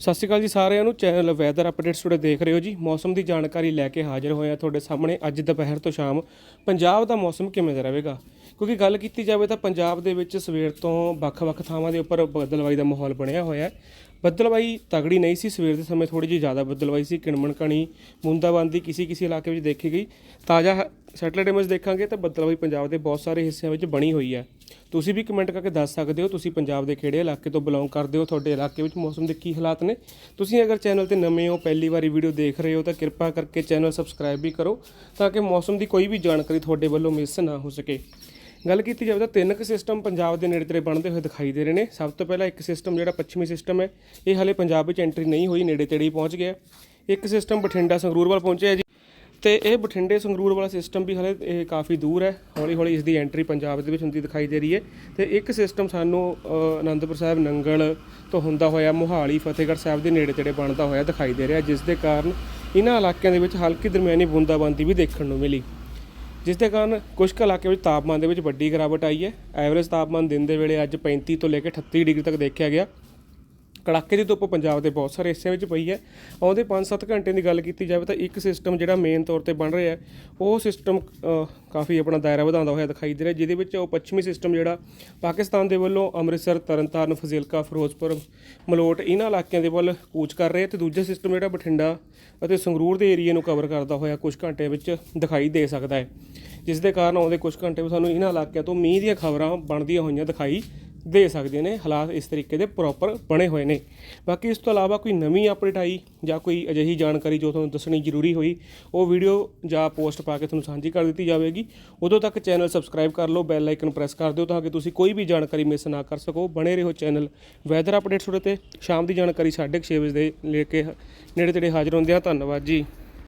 ਸਤਿ ਸ਼੍ਰੀ ਅਕਾਲ ਜੀ ਸਾਰਿਆਂ ਨੂੰ। ਚੈਨਲ ਵੈਦਰ ਅਪਡੇਟਸ ਤੁਹਾਡੇ ਦੇਖ ਰਹੇ ਹੋ ਜੀ। ਮੌਸਮ ਦੀ ਜਾਣਕਾਰੀ ਲੈ ਕੇ ਹਾਜ਼ਰ ਹੋਏ ਆ ਤੁਹਾਡੇ ਸਾਹਮਣੇ ਅੱਜ ਦੁਪਹਿਰ ਤੋਂ ਸ਼ਾਮ। ਪੰਜਾਬ ਦਾ ਮੌਸਮ ਕਿਵੇਂ ਦਾ ਰਹੇਗਾ? ਕਿਉਂਕਿ ਗੱਲ ਕੀਤੀ ਜਾਵੇ ਤਾਂ ਪੰਜਾਬ ਦੇ ਵਿੱਚ ਸਵੇਰ ਤੋਂ ਵੱਖ-ਵੱਖ ਥਾਵਾਂ ਦੇ ਉੱਪਰ ਬਦਲਵਾਈ ਦਾ ਮਾਹੌਲ ਬਣਿਆ ਹੋਇਆ ਹੈ ਤਗੜੀ ਨਹੀਂ ਸੀ। ਸਵੇਰ ਦੇ ਸਮੇਂ ਥੋੜੀ ਜਿਹੀ ਜ਼ਿਆਦਾ ਬੱਦਲਵਾਈ ਸੀ। ਕਿਣਮਣ ਕਣੀ ਬੂੰਦਾਬਾਂਦੀ ਕਿਸੇ ਕਿਸੇ ਇਲਾਕੇ ਵਿੱਚ ਦੇਖੀ ਗਈ। ਤਾਜ਼ਾ ਸੈਟਲਾਈਟ ਇਮੇਜ ਦੇਖਾਂਗੇ ਤਾਂ ਬੱਦਲਵਾਈ ਪੰਜਾਬ ਦੇ ਬਹੁਤ ਸਾਰੇ ਹਿੱਸਿਆਂ ਵਿੱਚ ਬਣੀ ਹੋਈ ਹੈ। ਤੁਸੀਂ ਵੀ ਕਮੈਂਟ ਕਰਕੇ ਦੱਸ ਸਕਦੇ ਹੋ, ਤੁਸੀਂ ਪੰਜਾਬ ਦੇ ਕਿਹੜੇ ਇਲਾਕੇ ਤੋਂ ਬਿਲੋਂਗ ਕਰਦੇ ਹੋ, ਤੁਹਾਡੇ ਇਲਾਕੇ ਵਿੱਚ ਮੌਸਮ ਦੇ ਕੀ ਹਾਲਾਤ ਨੇ। ਤੁਸੀਂ ਅਗਰ ਚੈਨਲ ਤੇ ਨਵੇਂ ਹੋ, ਪਹਿਲੀ ਵਾਰੀ ਵੀਡੀਓ ਦੇਖ ਰਹੇ ਹੋ ਤਾਂ ਕਿਰਪਾ ਕਰਕੇ ਚੈਨਲ ਸਬਸਕ੍ਰਾਈਬ ਵੀ ਕਰੋ ਤਾਂ ਕਿ ਮੌਸਮ ਦੀ ਕੋਈ ਵੀ ਜਾਣਕਾਰੀ ਤੁਹਾਡੇ ਵੱਲੋਂ ਮਿਸ ਨਾ ਹੋ ਸਕੇ। ਗੱਲ ਕੀਤੀ ਜਾਵੇ ਤਾਂ ਤਿੰਨ ਕੁ ਸਿਸਟਮ ਪੰਜਾਬ ਦੇ ਨੇੜੇ ਤੇੜੇ ਬਣਦੇ ਹੋਏ ਦਿਖਾਈ ਦੇ ਰਹੇ ਨੇ। ਸਭ ਤੋਂ ਪਹਿਲਾਂ ਇੱਕ ਸਿਸਟਮ ਜਿਹੜਾ ਪੱਛਮੀ ਸਿਸਟਮ ਹੈ ਇਹ ਹਾਲੇ ਪੰਜਾਬ ਵਿੱਚ ਐਂਟਰੀ ਨਹੀਂ ਹੋਈ ਨੇੜੇ ਤੇੜੇ ਹੀ ਪਹੁੰਚ ਗਿਆ। ਇੱਕ ਸਿਸਟਮ ਬਠਿੰਡਾ ਸੰਗਰੂਰ ਵੱਲ ਪਹੁੰਚਿਆ ਜੀ। ਤੇ ਇਹ ਬਠਿੰਡੇ ਸੰਗਰੂਰ ਵਾਲਾ ਸਿਸਟਮ ਵੀ ਹਲੇ ਇਹ ਕਾਫੀ ਦੂਰ ਹੈ। ਹੌਲੀ ਹੌਲੀ ਇਸ ਦੀ ਐਂਟਰੀ ਪੰਜਾਬ ਦੇ ਵਿੱਚ ਹੁੰਦੀ ਦਿਖਾਈ ਦੇ ਰਹੀ ਹੈ। ਤੇ ਇੱਕ ਸਿਸਟਮ ਸਾਨੂੰ ਅ, ਅਨੰਦਪੁਰ ਸਾਹਿਬ ਨੰਗਲ ਤੋਂ ਹੁੰਦਾ ਹੋਇਆ ਮੋਹਾਲੀ ਫਤਿਹਗੜ੍ਹ ਸਾਹਿਬ ਦੇ ਨੇੜੇ ਤੇੜੇ ਬਣਦਾ ਹੋਇਆ ਦਿਖਾਈ ਦੇ ਰਿਹਾ ਜਿਸ ਦੇ ਕਾਰਨ ਇਹਨਾਂ ਇਲਾਕਿਆਂ ਦੇ ਵਿੱਚ ਹਲਕੀ ਦਰਮਿਆਨੀ ਬੂੰਦਾਬਾਂਦੀ ਵੀ ਦੇਖਣ ਨੂੰ ਮਿਲੀ। ਜਿਸ ਦੇ ਕਾਰਨ ਕੁਝ ਕੁ ਇਲਾਕੇ ਵਿੱਚ ਤਾਪਮਾਨ ਦੇ ਵਿੱਚ ਵੱਡੀ ਗਿਰਾਵਟ ਆਈ ਹੈ। ਐਵਰੇਜ ਤਾਪਮਾਨ ਦਿਨ ਦੇ ਵੇਲੇ ਅੱਜ 35 ਤੋਂ ਲੈ ਕੇ 38 ਡਿਗਰੀ ਤੱਕ ਦੇਖਿਆ ਗਿਆ। ਕੜਾਕੇ ਦੀ ਧੁੱਪ ਪੰਜਾਬ ਦੇ ਬਹੁਤ ਸਾਰੇ ਹਿੱਸਿਆਂ ਵਿੱਚ ਪਈ ਹੈ। ਆਉਂਦੇ 5-7 ਘੰਟੇ ਦੀ ਗੱਲ ਕੀਤੀ ਜਾਵੇ ਤਾਂ ਇੱਕ ਸਿਸਟਮ ਜਿਹੜਾ ਮੇਨ ਤੌਰ ਤੇ ਬਣ ਰਿਹਾ ਹੈ, ਉਹ ਸਿਸਟਮ ਕਾਫੀ ਆਪਣਾ ਦਾਇਰਾ ਵਧਾਉਂਦਾ ਹੋਇਆ ਦਿਖਾਈ ਦੇ ਰਿਹਾ, ਜਿਹਦੇ ਵਿੱਚ ਉਹ ਪੱਛਮੀ ਸਿਸਟਮ ਜਿਹੜਾ ਪਾਕਿਸਤਾਨ ਦੇ ਵੱਲੋਂ ਅੰਮ੍ਰਿਤਸਰ, ਤਰਨਤਾਰਨ, ਫਜ਼ਿਲਕਾ, ਫਿਰੋਜ਼ਪੁਰ, ਮਲੋਟ ਇਹਨਾਂ ਇਲਾਕਿਆਂ ਦੇ ਵੱਲ ਕੂਚ ਕਰ ਰਿਹਾ ਤੇ ਦੂਜਾ ਸਿਸਟਮ ਜਿਹੜਾ ਬਠਿੰਡਾ ਅਤੇ ਸੰਗਰੂਰ ਦੇ ਏਰੀਆ ਨੂੰ ਕਵਰ ਕਰਦਾ ਹੋਇਆ ਕੁਝ ਘੰਟੇ ਵਿੱਚ ਦਿਖਾਈ ਦੇ ਸਕਦਾ ਹੈ। ਜਿਸ ਦੇ ਕਾਰਨ ਆਉਂਦੇ ਕੁਝ ਘੰਟੇ ਵਿੱਚ ਸਾਨੂੰ ਇਹਨਾਂ ਇਲਾਕਿਆਂ ਤੋਂ ਮੀਂਹ ਦੀਆਂ ਖਬਰਾਂ ਬਣਦੀਆਂ ਹੋਈਆਂ ਦਿਖਾਈ ਦੇ ਸਕਦੇ ਨੇ, ਹਾਲਾਤ ਇਸ ਤਰੀਕੇ ਦੇ ਪ੍ਰੋਪਰ ਬਣੇ ਹੋਏ ਨੇ। ਬਾਕੀ ਇਸ ਤੋਂ ਇਲਾਵਾ ਕੋਈ ਨਵੀਂ ਅਪਡੇਟ ਆਈ ਜਾਂ ਕੋਈ ਅਜਿਹੀ ਜਾਣਕਾਰੀ ਜੋ ਤੁਹਾਨੂੰ ਦੱਸਣੀ ਜ਼ਰੂਰੀ ਹੋਈ, ਉਹ ਵੀਡੀਓ ਜਾਂ ਪੋਸਟ ਪਾ ਕੇ ਤੁਹਾਨੂੰ ਸਾਂਝੀ ਕਰ ਦਿੱਤੀ ਜਾਵੇਗੀ। ਉਦੋਂ ਤੱਕ ਚੈਨਲ ਸਬਸਕ੍ਰਾਈਬ ਕਰ ਲਓ ਬੈਲ ਆਈਕਨ ਪ੍ਰੈਸ ਕਰ ਦਿਓ ਤਾਂ ਕਿ ਤੁਸੀਂ ਕੋਈ ਵੀ ਜਾਣਕਾਰੀ ਮਿਸ ਨਾ ਕਰ ਸਕੋ। ਬਣੇ ਰਹੋ ਚੈਨਲ ਵੈਦਰ ਅਪਡੇਟਸ ਤੁਹਾਡੇ ਤੇ। ਸ਼ਾਮ ਦੀ ਜਾਣਕਾਰੀ 6:30 ਵਜੇ ਦੇ ਲੈ ਕੇ ਨੇੜੇ ਤੇੜੇ ਹਾਜ਼ਰ ਹੁੰਦੇ ਆ ਧੰਨਵਾਦ ਜੀ।